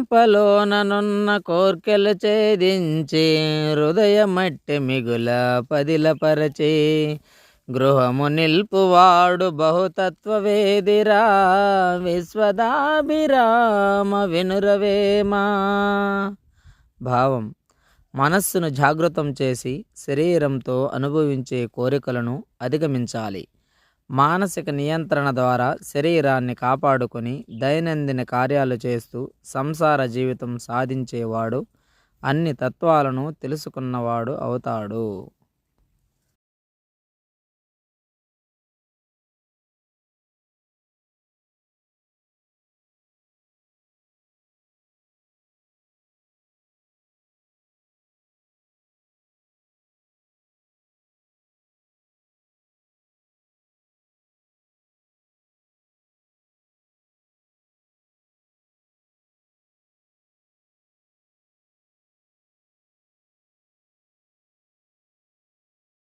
కొంపలోననున్న కోర్కెలు ఛేదించి హృదయమట్టె మిగుల పదిలపరచి. గృహము నిల్పువాడు బహుతత్వవేదిరా విశ్వదాభిరామ వినురవేమా. భావం మనస్సును జాగృతం చేసి శరీరంతో అనుభవించే కోరికలను అధిగమించాలి. మానసిక నియంత్రణ ద్వారా శరీరాన్ని కాపాడుకొని దైనందిన కార్యాలు చేస్తూ సంసార జీవితం సాధించేవాడు అన్ని తత్వాలను తెలుసుకున్నవాడు అవుతాడు.